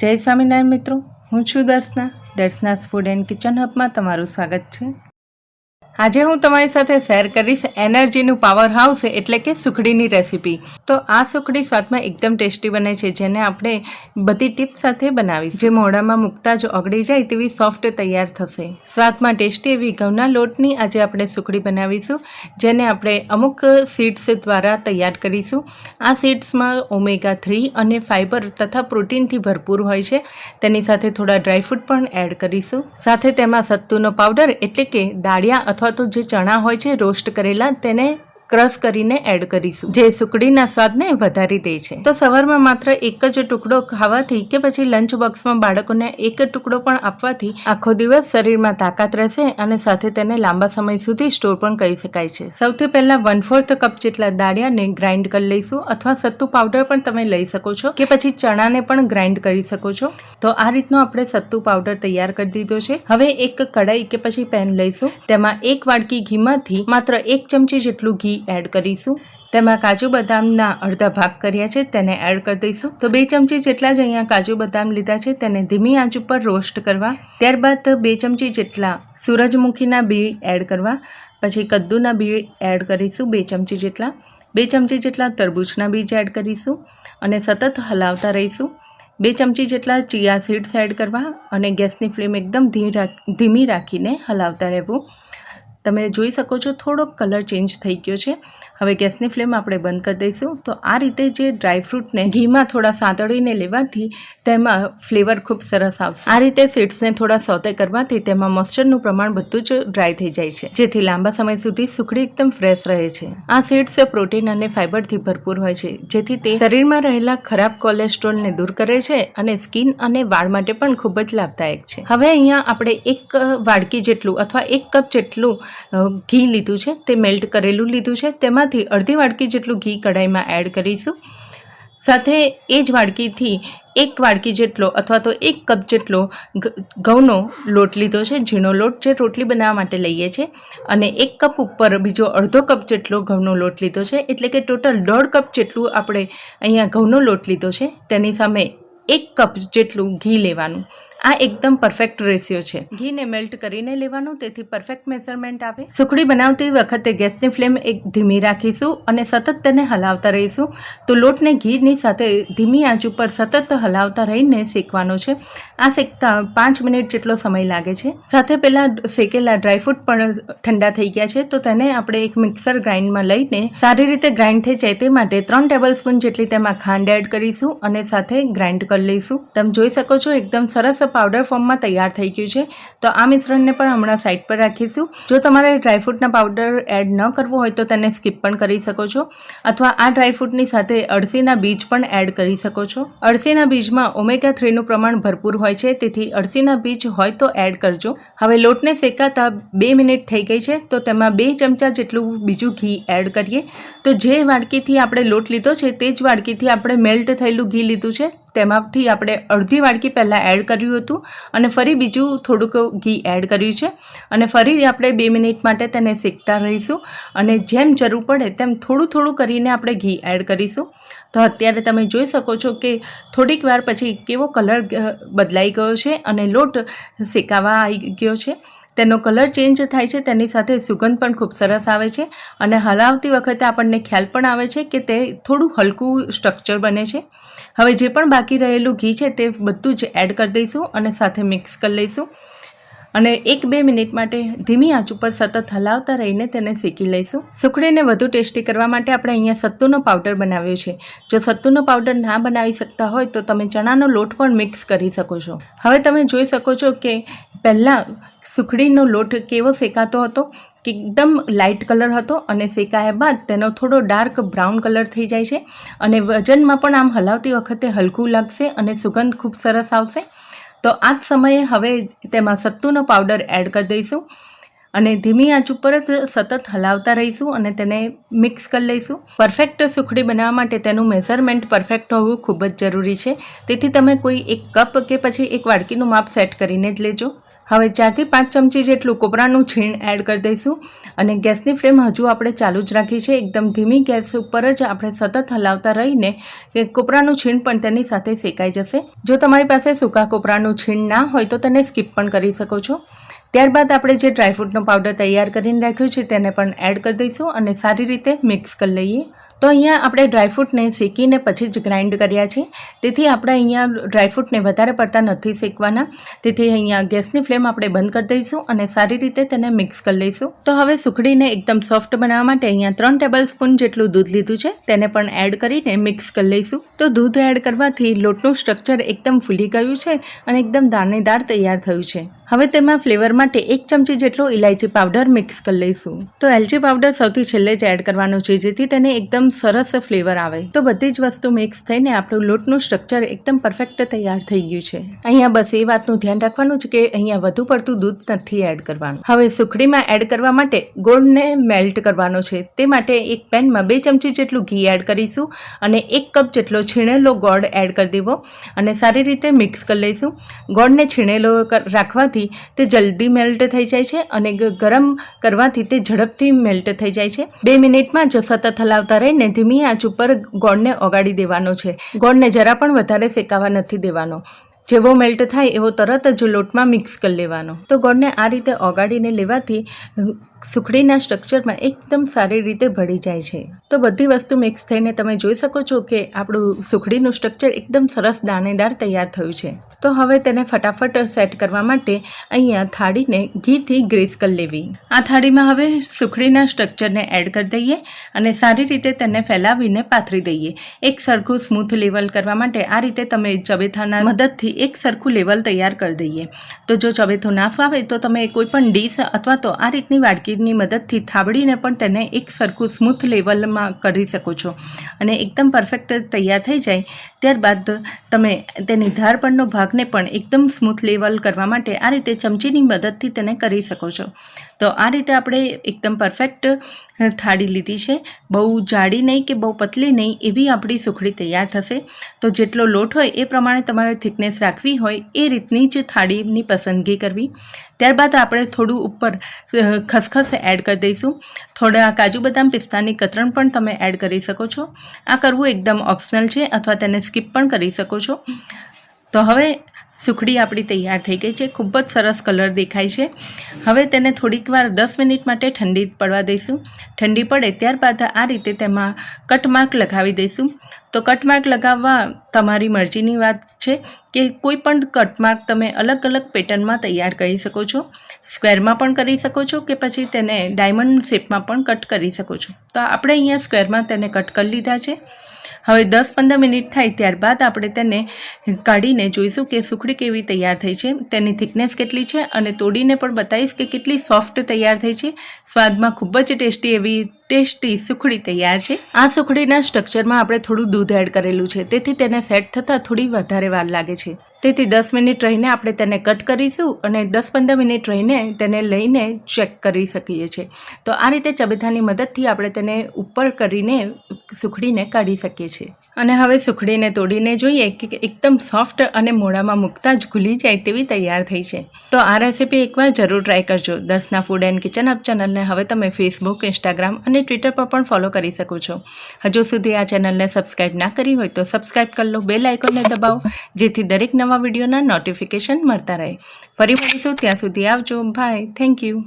જય સ્વામિનારાયણ મિત્રો હું છું Darshana. Darshana's food and kitchen હબમાં તમારું સ્વાગત છે. આજે હું તમારી સાથે શેર કરીશ એનર્જીનું પાવર હાઉસ એટલે કે સુખડીની રેસીપી તો આ સુખડી સ્વાદમાં એકદમ ટેસ્ટી બને છે, જેને આપણે બધી ટિપ્સ સાથે બનાવીશ. જે મોઢામાં મૂકતા જ ઓગળી જાય તેવી સોફ્ટ તૈયાર થશે. સ્વાદમાં ટેસ્ટી એવી ઘઉંના લોટની આજે આપણે સુખડી બનાવીશું, જેને આપણે અમુક સીડ્સ દ્વારા તૈયાર કરીશું. આ સીડ્સમાં ઓમેગા થ્રી અને ફાઇબર તથા પ્રોટીનથી ભરપૂર હોય છે. તેની સાથે થોડા ડ્રાયફ્રૂટ પણ એડ કરીશું. સાથે તેમાં સત્તુનો પાવડર એટલે કે દાળિયા અથવા તો જે ચણા હોય છે રોસ્ટ કરેલા તેને ક્રશ કરીને એડ કરીશું. જે સુકડીના સ્વાદને વધારી દે છે. તો સવારમાં માત્ર એક જ ટુકડો ખાવાથી કે પછી લંચ બોક્સમાં બાળકોને એક ટુકડો પણ આપવાથી આખો દિવસ શરીરમાં તાકાત રહેશે અને સાથે તેને લાંબા સમય સુધી સ્ટોર પણ કરી શકાય છે. સૌથી પહેલા વન ફોર્થ કપ જેટલા દાળિયાને ગ્રાઇન્ડ કરી લઈશું અથવા સત્તુ પાવડર પણ તમે લઈ શકો છો કે પછી ચણાને પણ ગ્રાઇન્ડ કરી શકો છો. તો આ રીતનો આપણે સત્તુ પાવડર તૈયાર કરી દીધો છે. હવે એક કડાઈ કે પછી પેન લઈશું. તેમાં એક વાડકી ઘીમાંથી માત્ર એક ચમચી જેટલું ઘી એડ કરીશું. તેમાં કાજુ બદામના અડધા ભાગ કર્યા છે, તેને એડ કરી દઈશું. તો બે ચમચી જેટલા જ અહીંયા કાજુ બદામ લીધા છે, તેને ધીમી આંચ ઉપર રોસ્ટ કરવા. ત્યારબાદ બે ચમચી જેટલા સૂરજમુખીના બી એડ કરવા. પછી કદ્દુના બી એડ કરીશું, બે ચમચી જેટલા. બે ચમચી જેટલા તરબૂચના બીજ એડ કરીશું અને સતત હલાવતા રહીશું. બે ચમચી જેટલા ચિયા સીડ્સ એડ કરવા અને ગેસની ફ્લેમ એકદમ ધીમી રાખીને હલાવતા રહેવું. તમે જોઈ શકો છો થોડોક કલર ચેન્જ થઈ ગયો છે. હવે ગેસની ફ્લેમ આપણે બંધ કરી દઈશું. તો આ રીતે જે ડ્રાયફ્રૂટને ઘીમાં થોડા સાંતળીને લેવાથી તેમાં ફ્લેવર ખૂબ સરસ આવશે. આ રીતે સીડ્સને થોડા સોતે કરવાથી તેમાં મોઇસ્ચરનું પ્રમાણ બધું જ ડ્રાય થઈ જાય છે. જેથી લાંબા સમય સુધી સુખડી એકદમ ફ્રેશ રહે છે. આ સીડ્સ પ્રોટીન અને ફાઇબરથી ભરપૂર હોય છે, જેથી તે શરીરમાં રહેલા ખરાબ કોલેસ્ટ્રોલને દૂર કરે છે અને સ્કિન અને વાળ માટે પણ ખૂબ જ લાભદાયક છે. હવે અહીંયા આપણે એક વાડકી જેટલું અથવા એક કપ જેટલું ઘી લીધું છે, તે મેલ્ટ કરેલું લીધું છે. તેમાંથી અડધી વાડકી જેટલું ઘી કઢાઈમાં એડ કરીશું. સાથે એ જ વાડકીથી એક વાડકી જેટલો અથવા તો એક કપ જેટલો ઘઉંનો લોટ લીધો છે, ઝીણો લોટ જે રોટલી બનાવવા માટે લઈએ છીએ. અને એક કપ ઉપર બીજો અડધો કપ જેટલો ઘઉંનો લોટ લીધો છે, એટલે કે ટોટલ દોઢ કપ જેટલું આપણે અહીંયા ઘઉંનો લોટ લીધો છે. તેની સામે એક કપ જેટલું ઘી લેવાનું. આ એકદમ પરફેક્ટ રેશિયો છે. ઘીને મેલ્ટ કરીને લેવાનું તેથી પરફેક્ટ મેઝરમેન્ટ આવે. સુખડી બનાવતી વખતે ગેસની ફ્લેમ એક ધીમી રાખીશું અને સતત તેને હલાવતા રહીશું. તો લોટને ઘીની સાથે ધીમી આંચ ઉપર સતત હલાવતા રહીને શેકવાનો છે. આ શેકતા પાંચ મિનિટ જેટલો સમય લાગે છે. સાથે પહેલાં શેકેલા ડ્રાયફ્રૂટ પણ ઠંડા થઈ ગયા છે. તો તેને આપણે એક મિક્સર ગ્રાઇન્ડમાં લઈને સારી રીતે ગ્રાઇન્ડ થઈ જાય તે માટે ત્રણ ટેબલ સ્પૂન જેટલી તેમાં ખાંડ એડ કરીશું અને સાથે ગ્રાઇન્ડ કરી લઈશું. તમે જોઈ શકો છો એકદમ સરસ પાવડર ફોર્મમાં તૈયાર થઈ ગયું છે. તો આ મિશ્રણને પણ હમણાં સાઈડ પર રાખીશું. જો તમારે ડ્રાયફ્રૂટના પાવડર એડ ન કરવો હોય તો તેને સ્કીપ પણ કરી શકો છો. અથવા આ ડ્રાયફ્રૂટની સાથે અળસીના બીજ પણ એડ કરી શકો છો. અળસીના બીજમાં ઓમેગા થ્રીનું પ્રમાણ ભરપૂર હોય છે, તેથી અળસીના બીજ હોય તો એડ કરજો. હવે લોટને શેકાતા બે મિનિટ થઈ ગઈ છે, તો તેમાં બે ચમચા જેટલું બીજું ઘી એડ કરીએ. તો જે વાડકીથી આપણે લોટ લીધો છે, તે જ વાડકીથી આપણે મેલ્ટ થયેલું ઘી લીધું છે. તેમાંથી આપણે અડધી વાડકી પહેલાં એડ કર્યું હતું અને ફરી બીજું થોડુંક ઘી એડ કર્યું છે. અને ફરી આપણે બે મિનિટ માટે તેને શેકતા રહીશું અને જેમ જરૂર પડે તેમ થોડું થોડું કરીને આપણે ઘી એડ કરીશું. તો અત્યારે તમે જોઈ શકો છો કે થોડીક વાર પછી કેવો કલર બદલાઈ ગયો છે અને લોટ શેકાવા આવી ગયો છે. તેનો કલર ચેન્જ થાય છે, તેની સાથે સુગંધ પણ ખૂબ સરસ આવે છે અને હલાવતી વખતે આપણને ખ્યાલ પણ આવે છે કે તે થોડું હલકું સ્ટ્રક્ચર બને છે. હવે જે પણ બાકી રહેલું ઘી છે તે બધું જ એડ કરી દઈશું અને સાથે મિક્સ કરી લઈશું. અને એક બે મિનિટ માટે ધીમી આંચ ઉપર સતત હલાવતા રહીને તેને શેકી લઈશું. સુખડીને વધુ ટેસ્ટી કરવા માટે આપણે અહીંયા સત્તુનો પાવડર બનાવ્યો છે. જો સત્તુનો પાવડર ના બનાવી શકતા હોય તો તમે ચણાનો લોટ પણ મિક્સ કરી શકો છો. હવે તમે જોઈ શકો છો કે પહેલાં સુખડીનો લોટ કેવો શેકાતો હતો. કે એકદમ લાઇટ કલર હતો અને શેકાયા બાદ તેનો થોડો ડાર્ક બ્રાઉન કલર થઈ જાય છે. અને વજનમાં પણ આમ હલાવતી વખતે હલકું લાગશે અને સુગંધ ખૂબ સરસ આવશે. તો આ જ સમયે હવે તેમાં સત્તુનો પાવડર એડ કરી દઈશું અને ધીમી આંચ ઉપર જ સતત હલાવતા રહીશું અને તેને મિક્સ કરી લઈશું. પરફેક્ટ સુખડી બનાવવા માટે તેનું મેઝરમેન્ટ પરફેક્ટ હોવું ખૂબ જ જરૂરી છે. તેથી તમે કોઈ એક કપ કે પછી એક વાડકીનું માપ સેટ કરીને જ લેજો. હવે ચારથી પાંચ ચમચી જેટલું કોપરાનું છીણ એડ કરી દઈશું. અને ગેસની ફ્લેમ હજુ આપણે ચાલુ જ રાખી છે. એકદમ ધીમી ગેસ ઉપર જ આપણે સતત હલાવતા રહીને કોપરાનું છીણ પણ તેની સાથે શેકાઈ જશે. જો તમારી પાસે સૂકા કોપરાનું છીણ ના હોય તો તેને સ્કીપ પણ કરી શકો છો. ત્યારબાદ આપણે જે ડ્રાયફ્રૂટનો પાવડર તૈયાર કરીને રાખ્યો છે તેને પણ એડ કરી દઈશું અને સારી રીતે મિક્સ કરી લઈએ. તો અહીંયા આપણે ડ્રાયફ્રૂટને શેકીને પછી જ ગ્રાઇન્ડ કર્યા છે તેથી આપણે અહીંયા ડ્રાયફ્રૂટને વધારે પડતા નથી શેકવાના. તેથી અહીંયા ગેસની ફ્લેમ આપણે બંધ કરી દઈશું અને સારી રીતે તેને મિક્સ કરી લઈશું. તો હવે સુખડીને એકદમ સોફ્ટ બનાવવા માટે અહીંયા ત્રણ ટેબલ સ્પૂન જેટલું દૂધ લીધું છે. તેને પણ એડ કરીને મિક્સ કરી લઈશું. તો દૂધ એડ કરવાથી લોટનું સ્ટ્રક્ચર એકદમ ફૂલી ગયું છે અને એકદમ દાણેદાર તૈયાર થયું છે. હવે તેમાં ફ્લેવર માટે એક ચમચી જેટલો ઇલાયચી પાવડર મિક્સ કરી લઈશું. તો એલચી પાવડર સૌથી છેલ્લે જ એડ કરવાનો છે, જેથી તેને એકદમ સરસ ફ્લેવર આવે. તો બધી જ વસ્તુ મિક્સ થઈને આપણું લોટનું સ્ટ્રક્ચર એકદમ પરફેક્ટ તૈયાર થઈ ગયું છે. અહીંયા બસ એ વાતનું ધ્યાન રાખવાનું છે કે અહીંયા વધુ પડતું દૂધ નથી એડ કરવાનું. હવે સુખડીમાં એડ કરવા માટે ગોળને મેલ્ટ કરવાનો છે. તે માટે એક પેનમાં બે ચમચી જેટલું ઘી એડ કરીશું અને એક કપ જેટલો છીણેલો ગોળ એડ કરી દેવો અને સારી રીતે મિક્સ કરી લઈશું. ગોળને છીણેલો કર- રાખવાથી તે જલ્દી મેલ્ટ થઈ જાય છે અને ગરમ કરવાથી તે ઝડપથી મેલ્ટ થઈ જાય છે. બે મિનિટમાં જ સતત હલાવતા રહીને ધીમી આંચ ઉપર ગોળને ઓગાળી દેવાનો છે. ગોળને જરા પણ વધારે શેકાવા નથી દેવાનો. જેવો મેલ્ટ થાય એવો તરત જ લોટમાં મિક્સ કરી લેવાનો. તો ગોળને આ રીતે ઓગાળીને લેવાથી સુખડીના સ્ટ્રક્ચરમાં એકદમ સારી રીતે ભળી જાય છે. તો બધી વસ્તુ મિક્સ થઈને તમે જોઈ શકો છો કે આપણું સુખડીનું સ્ટ્રક્ચર એકદમ સરસ દાણેદાર તૈયાર થયું છે. તો હવે તેને ફટાફટ સેટ કરવા માટે અહીંયા થાળીને ઘીથી ગ્રીસ કરી લેવી. આ થાળીમાં હવે સુખડીના સ્ટ્રક્ચરને એડ કરી દઈએ અને સારી રીતે તેને ફેલાવીને પાથરી દઈએ. એક સરખું સ્મૂથ લેવલ કરવા માટે આ રીતે તમે ચબેથાના મદદથી એક સરખું લેવલ તૈયાર કરી દઈએ. તો જો ચબેથું ના ફાવે તો તમે કોઈ પણ ડીશ અથવા તો આ રીતની વાડકીની મદદથી થાબડીને પણ તેને એક સરખું સ્મૂથ લેવલમાં કરી શકો છો. અને એકદમ પરફેક્ટ તૈયાર થઈ જાય ત્યારબાદ તમે તેની ધાર પરનો ભાગને પણ એકદમ સ્મૂથ લેવલ કરવા માટે આ રીતે ચમચીની મદદથી તેને કરી શકો છો. તો આ રીતે આપણે એકદમ પરફેક્ટ થાળી લીધી છે. બહુ જાડી નહીં કે બહુ પતલી નહીં એવી આપણી સુખડી તૈયાર થશે. તો જેટલો લોટ હોય એ પ્રમાણે તમારે થિકનેસ રાખવી હોય એ રીતની જ થાળીની પસંદગી કરવી. ત્યારબાદ આપણે થોડું ઉપર ખસખસ એડ કરી દઈશું. થોડા કાજુ બદામ પિસ્તાની કતરણ પણ તમે એડ કરી શકો છો. આ કરવું એકદમ ઓપ્શનલ છે અથવા તેને સ્કીપ પણ કરી શકો છો. તો હવે સુખડી આપણી તૈયાર થઈ ગઈ છે. ખૂબ જ સરસ કલર દેખાય છે. હવે તેને થોડીક વાર દસ મિનિટ માટે ઠંડી પડવા દઈશું. ઠંડી પડે ત્યારબાદ આ રીતે તેમાં કટમાર્ક લગાવી દઈશું. તો કટમાર્ક લગાવવા તમારી મરજીની વાત છે કે કોઈ પણ કટમાર્ક તમે અલગ અલગ પેટર્નમાં તૈયાર કરી શકો છો. સ્ક્વેરમાં પણ કરી શકો છો કે પછી તેને ડાયમંડ શેપમાં પણ કટ કરી શકો છો. તો આપણે અહીંયા સ્ક્વેરમાં તેને કટ કરી લીધા છે. હવે દસ પંદર મિનિટ થાય ત્યારબાદ આપણે તેને કાઢીને જોઈશું કે સુખડી કેવી તૈયાર થઈ છે, તેની થિકનેસ કેટલી છે અને તોડીને પણ બતાવીશ કે કેટલી સોફ્ટ તૈયાર થઈ છે. સ્વાદમાં ખૂબ જ ટેસ્ટી એવી ટેસ્ટી સુખડી તૈયાર છે. આ સુખડીના સ્ટ્રક્ચરમાં આપણે થોડું દૂધ એડ કરેલું છે, તેથી તેને સેટ થતાં થોડી વધારે વાર લાગે છે. તેથી દસ મિનિટ રહીને આપણે તેને કટ કરીશું અને દસ પંદર મિનિટ રહીને તેને લઈને ચેક કરી શકીએ છીએ. તો આ રીતે ચબેથાની મદદથી આપણે તેને ઉપર કરીને સુખડીને કાઢી શકીએ છીએ. અને હવે સુખડીને તોડીને જોઈએ કે એકદમ સોફ્ટ અને મોઢામાં મૂકતા જ ખુલી જાય તેવી તૈયાર થઈ છે. તો આ રેસીપી એકવાર જરૂર ટ્રાય કરજો. Darshana food and kitchen hub ચેનલને હવે તમે ફેસબુક, ઇન્સ્ટાગ્રામ અને ટ્વિટર પર પણ ફોલો કરી શકો છો. હજુ સુધી આ ચેનલને સબસ્ક્રાઇબ ના કરી હોય તો સબસ્ક્રાઇબ કરી લો, બેલ આઇકોનને દબાવો, જેથી દરેક નવા વિડીયોના નોટિફિકેશન મળતા રહે. ફરી મળીશું ત્યાં સુધી આવજો. Bye thank you